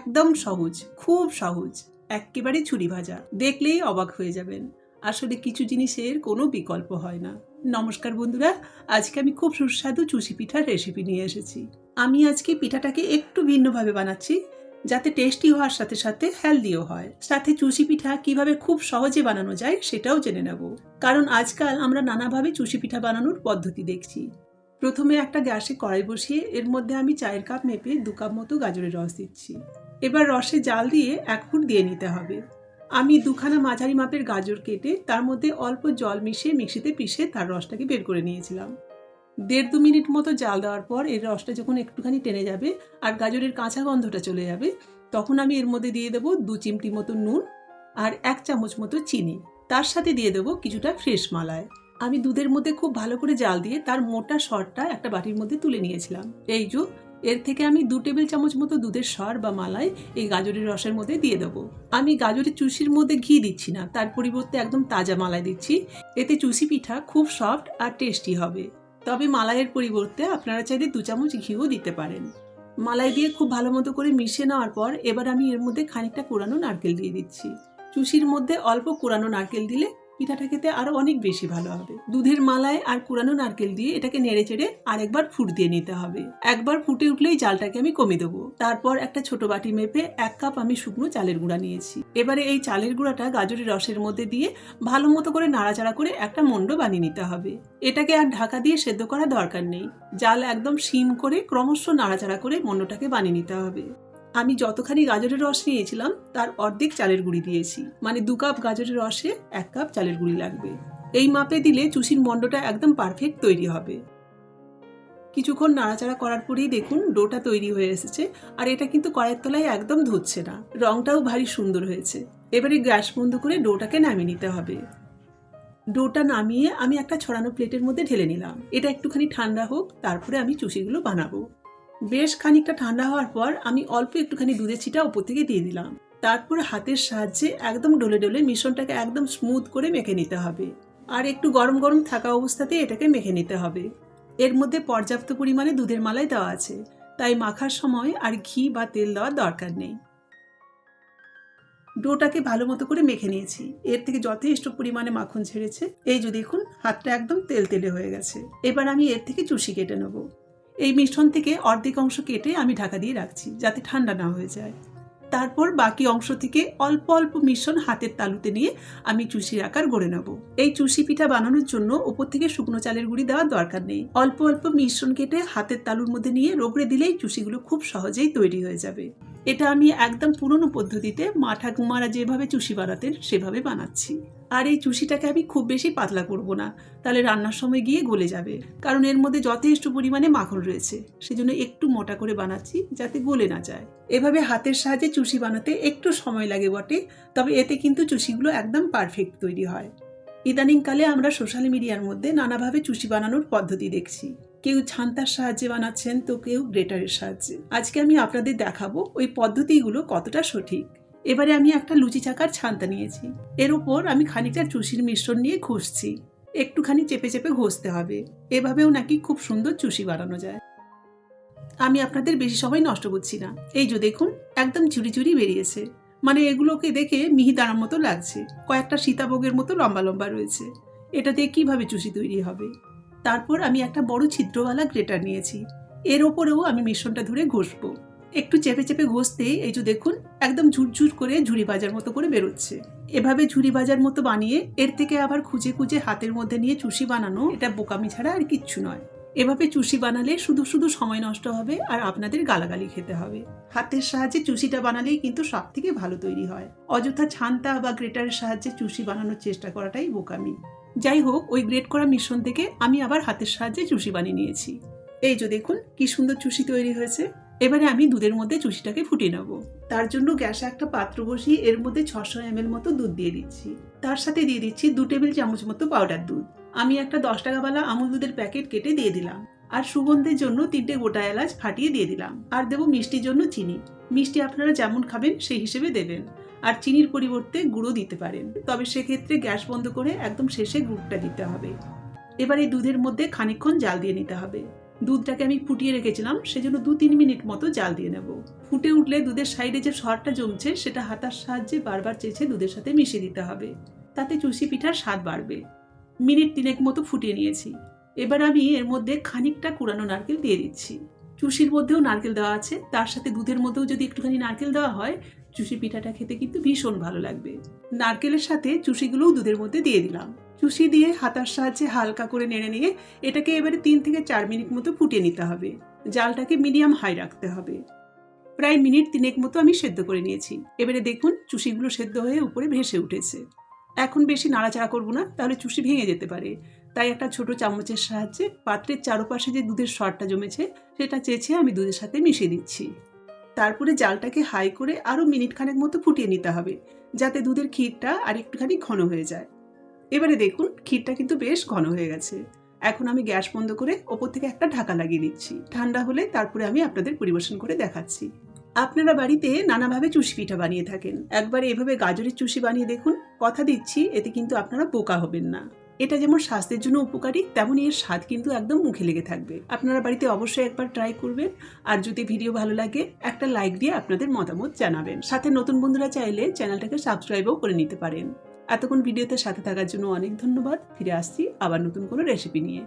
একদম সহজ, খুব সহজ। একেবারে ছুরি ভাজা। দেখলেই অবাক হয়ে যাবেন। আসলে কিছু জিনিসের কোনো বিকল্প হয় না। নমস্কার বন্ধুরা, আজকে আমি খুব সুস্বাদু চুষি পিঠার রেসিপি নিয়ে এসেছি। আমি আজকে পিঠাটাকে একটু ভিন্নভাবে বানাচ্ছি, যাতে টেস্টি হওয়ার সাথে সাথে হেলদিও হয়। সাথে চুষি পিঠা কীভাবে খুব সহজে বানানো যায় সেটাও জেনে নেব। কারণ আজকাল আমরা নানাভাবে চুষি পিঠা বানানোর পদ্ধতি দেখছি। প্রথমে একটা গ্যাসে কড়াই বসিয়ে এর মধ্যে আমি চায়ের কাপ মেপে দু কাপ মতো গাজরের রস দিচ্ছি। এবার রসে জাল দিয়ে এক ফুট দিয়ে নিতে হবে। আমি দুখানা মাঝারি মাপের গাজর কেটে তার মধ্যে অল্প জল মিশিয়ে মিক্সিতে পিষে তার রসটাকে বের করে নিয়েছিলাম। দেড় দু মিনিট মতো জাল দেওয়ার পর এর রসটা যখন একটুখানি টেনে যাবে আর গাজরের কাঁচা গন্ধটা চলে যাবে, তখন আমি এর মধ্যে দিয়ে দেবো দু চিমটি মতো নুন আর এক চামচ মতো চিনি। তার সাথে দিয়ে দেবো কিছুটা ফ্রেশ মালায় আমি দুধের মধ্যে খুব ভালো করে জাল দিয়ে তার মোটা সরটা একটা বাটির মধ্যে তুলে নিয়েছিলাম। এই যে এর থেকে আমি দু টেবিল চামচ মতো দুধের সর বা মালাই এই গাজরের রসের মধ্যে দিয়ে দেবো। আমি গাজরের চুষির মধ্যে ঘি দিচ্ছি না, তার পরিবর্তে একদম তাজা মালাই দিচ্ছি। এতে চুষি পিঠা খুব সফট আর টেস্টি হবে। তবে মালাইয়ের পরিবর্তে আপনারা চাইলে দু চামচ ঘিও দিতে পারেন। মালাই দিয়ে খুব ভালো মতো করে মিশিয়ে নেওয়ার পর এবার আমি এর মধ্যে খানিকটা কোরানো নারকেল দিয়ে দিচ্ছি। চুষির মধ্যে অল্প কোরানো নারকেল দিলে পিঠাটা খেতে আরও অনেক বেশি ভালো হবে। দুধের মালায় আর কুড়ানো নারকেল দিয়ে এটাকে নেড়ে চেড়ে আরেকবার ফুট দিয়ে নিতে হবে। একবার ফুটে উঠলেই জালটাকে আমি কমিয়ে দেবো। তারপর একটা ছোট বাটি মেপে এক কাপ আমি শুকনো চালের গুঁড়া নিয়েছি। এবারে এই চালের গুঁড়াটা গাজরের রসের মধ্যে দিয়ে ভালো মতো করে নাড়াচাড়া করে একটা মন্ড বানিয়ে নিতে হবে। এটাকে আর ঢাকা দিয়ে সেদ্ধ করা দরকার নেই। জাল একদম সিম করে ক্রমশ নাড়াচাড়া করে মন্ডটাকে বানিয়ে নিতে হবে। আমি যতখানি গাজরের রস নিয়েছিলাম, তার অর্ধেক চালের গুঁড়ি দিয়েছি। মানে দু কাপ গাজরের রসে এক কাপ চালের গুঁড়ি লাগবে। এই মাপে দিলে চুষির মণ্ডটা একদম পারফেক্ট তৈরি হবে। কিছুক্ষণ নাড়াচাড়া করার পরেই দেখুন ডোটা তৈরি হয়ে এসেছে, আর এটা কিন্তু কড়াইয়ের তলায় একদম ধুচ্ছে না। রংটাও ভারী সুন্দর হয়েছে। এবারে গ্যাস বন্ধ করে ডোটাকে নামিয়ে নিতে হবে। ডোটা নামিয়ে আমি একটা ছড়ানো প্লেটের মধ্যে ঢেলে নিলাম। এটা একটুখানি ঠান্ডা হোক, তারপরে আমি চুষিগুলো বানাবো। বেশ খানিকটা ঠান্ডা হওয়ার পর আমি অল্প একটুখানি দুধের ছিটা উপর থেকে দিয়ে দিলাম। তারপর হাতের সাহায্যে একদম ডলে ডলে মিশ্রণটাকে একদম স্মুথ করে মেখে নিতে হবে। আর একটু গরম গরম থাকা অবস্থাতে এটাকে মেখে নিতে হবে। এর মধ্যে পর্যাপ্ত পরিমাণে দুধের মালাই দেওয়া আছে। তাই মাখার সময় আর ঘি বা তেল দেওয়ার দরকার নেই। ডোটাকে ভালো মতো করে মেখে নিয়েছি। এর থেকে যথেষ্ট পরিমাণে মাখন ছেড়েছে এই যে দেখুন, হাতটা একদম তেল তেলে হয়ে গেছে। এবার আমি এর থেকে চুষি কেটে নেব। এই মিশ্রণ থেকে অর্ধেক অংশ কেটে আমি ঢাকা দিয়ে রাখছি, যাতে ঠান্ডা না হয়ে যায়। তারপর বাকি অংশ থেকে অল্প অল্প মিশ্রণ হাতের তালুতে নিয়ে আমি চুষির আকার গড়ে নেব। এই চুষি পিঠা বানানোর জন্য ওপর থেকে শুকনো চালের গুঁড়ি দেওয়ার দরকার নেই। অল্প অল্প মিশ্রণ কেটে হাতের তালুর মধ্যে নিয়ে রোগড়ে দিলেই চুষিগুলো খুব সহজেই তৈরি হয়ে যাবে। এটা আমি একদম পুরনো পদ্ধতিতে মা ঠাকুমারা যেভাবে চুষি বানাতেন, সেভাবে বানাচ্ছি। আর এই চুষিটাকে আমি খুব বেশি পাতলা করব না। তাহলে রান্নার সময় গিয়ে গলে যাবে। কারণ এর মধ্যে যথেষ্ট পরিমাণে মাখন রয়েছে। সেজন্য একটু মোটা করে বানাচ্ছি যাতে গলে না যায়। এভাবে হাতের সাহায্যে চুষি বানাতে একটু সময় লাগে বটে। তবে এতে কিন্তু চুষিগুলো একদম পারফেক্ট তৈরি হয়। ইদানিংকালে আমরা সোশ্যাল মিডিয়ার মধ্যে নানাভাবে চুষি বানানোর পদ্ধতি দেখছি। কেউ ছান্তার সাহায্যে বানাচ্ছেন, তো কেউ গ্রেটারের সাহায্যে। আজকে আমি আপনাদের দেখাবো ওই পদ্ধতিগুলো কতটা সঠিক। এবারে আমি একটা লুচি চাকার ছান্তা নিয়েছি। এর উপর আমি খানিকটা চুষির মিশ্রণ নিয়ে ঘষছি। একটুখানি চেপে চেপে ঘষতে হবে। এভাবেও নাকি খুব সুন্দর চুষি বানানো যায়। আমি আপনাদের বেশি সময় নষ্ট করছি না। এই যে দেখুন, একদম চুরি চুরি বেরিয়েছে। মানে এগুলোকে দেখে মিহিদানার মতো লাগছে। কয়েকটা সীতাভোগের মতো লম্বা লম্বা রয়েছে। এটা দিয়ে কীভাবে চুষি তৈরি হবে? তারপর আমি একটা বড় ছিদ্রওয়ালা গ্রেটার নিয়েছি। এর ওপরেও আমি মিশ্রণটা ধরে ঘষবো। একটু চেপে চেপে ঘষতে এই যে দেখুন, একদম ঝুরঝুর করে ঝুড়ি বাজার মতো করে বেরোচ্ছে। এভাবে ঝুড়ি বাজার মতো বানিয়ে এর থেকে আবার খুঁজে খুঁজে হাতের মধ্যে নিয়ে চুষি বানানো এটা বোকামি ছাড়া আর কিচ্ছু নয়। এভাবে চুষি বানালে শুধু শুধু সময় নষ্ট হবে আর আপনাদের গালাগালি খেতে হবে। হাতের সাহায্যে চুষিটা বানালেই কিন্তু সব থেকে ভালো তৈরি হয়। অযথা ছান্তা বা গ্রেটারের সাহায্যে চুষি বানানোর চেষ্টা করাটাই বোকামি। যাই হোক, ওই গ্রেট করা মিশ্রণ থেকে আমি আবার হাতের সাহায্যে চুষি বানিয়ে নিয়েছি। এই যে দেখুন, কি সুন্দর চুষি তৈরি হয়েছে। এবারে আমি দুধের মধ্যে চুষিটাকে ফুটিয়ে নেব। তার জন্য গ্যাসে একটা পাত্র বসিয়ে এর মধ্যে ছশো এম মতো দুধ দিয়ে দিচ্ছি। তার সাথে দিয়ে দিচ্ছি দু টেবিল চামচ মতো পাউডার দুধ। আমি একটা দশ টাকাওয়ালা আমুল দুধের প্যাকেট কেটে দিয়ে দিলাম। আর সুগন্ধের জন্য তিনটে গোটা এলাচ ফাটিয়ে দিয়ে দিলাম। আর দেবো মিষ্টির জন্য চিনি। মিষ্টি আপনারা যেমন খাবেন সেই হিসেবে দেবেন। আর চিনির পরিবর্তে গুঁড়ো দিতে পারেন। তবে সেক্ষেত্রে গ্যাস বন্ধ করে একদম শেষে গুড়টা দিতে হবে। এবার এই দুধের মধ্যে খানিকক্ষণ জাল দিয়ে নিতে হবে। দুধটাকে আমি ফুটিয়ে রেখেছিলাম, সেজন্য দু তিন মিনিট মতো জাল দিয়ে নেব। ফুটে উঠলে দুধের সাইডে যে সরটা জমছে, সেটা হাতার সাহায্যে বারবার চেঁচে দুধের সাথে মিশিয়ে দিতে হবে। তাতে চুষি পিঠার স্বাদ বাড়বে। মিনিট তিনেক মতো ফুটিয়ে নিয়েছি। এবার আমি এর মধ্যে খানিকটা কুড়ানো নারকেল দিয়ে দিচ্ছি। চুষির মধ্যেও নারকেল দেওয়া আছে, তার সাথে দুধের মধ্যেও যদি একটুখানি নারকেল দেওয়া হয় চুষি পিঠাটা খেতে কিন্তু ভীষণ ভালো লাগবে। নারকেলের সাথে চুষিগুলোও দুধের মধ্যে দিয়ে দিলাম। চুষি দিয়ে হাতার সাহায্যে হালকা করে নেড়ে নিয়ে এটাকে এবারে তিন থেকে চার মিনিট মতো ফুটিয়ে নিতে হবে। জালটাকে মিডিয়াম হাই রাখতে হবে। প্রায় মিনিট তিনেক মতো আমি সেদ্ধ করে নিয়েছি। এবারে দেখুন চুষিগুলো সেদ্ধ হয়ে উপরে ভেসে উঠেছে। এখন বেশি নাড়াচাড়া করব না, তাহলে চুষি ভেঙে যেতে পারে। তাই একটা ছোট চামচের সাহায্যে পাত্রের চারপাশে যে দুধের সরটা জমেছে, সেটা চেঁচে আমি দুধের সাথে মিশিয়ে দিচ্ছি। তারপরে জালটাকে হাই করে আরও মিনিট খানেক মতো ফুটিয়ে নিতে হবে, যাতে দুধের ক্ষীরটা আর একটুখানি ঘন হয়ে যায়। এবারে দেখুন, ক্ষীরটা কিন্তু বেশ ঘন হয়ে গেছে। এখন আমি গ্যাস বন্ধ করে ওপর থেকে একটা ঢাকা লাগিয়ে দিচ্ছি ঠান্ডা হলে তারপরে আমি আপনাদের পরিবেশন করে দেখাচ্ছি। আপনারা বাড়িতে নানাভাবে চুষি পিঠা বানিয়ে থাকেন। একবার এভাবে গাজরের চুষি বানিয়ে দেখুন। কথা দিচ্ছি, এতে কিন্তু আপনারা বোকা হবেন না। এটা যেমন স্বাস্থ্যের জন্য উপকারী তেমনই এর স্বাদ কিন্তু একদম মুখে লেগে থাকবে। আপনারা বাড়িতে অবশ্যই একবার ট্রাই করবেন। আর যদি ভিডিও ভালো লাগে, একটা লাইক দিয়ে আপনাদের মতামত জানাবেন। সাথে নতুন বন্ধুরা চাইলে চ্যানেলটাকে সাবস্ক্রাইবও করে নিতে পারেন। এতক্ষণ ভিডিওতে সাথে থাকার জন্য অনেক ধন্যবাদ। ফিরে আসছি আবার নতুন কোনো রেসিপি নিয়ে।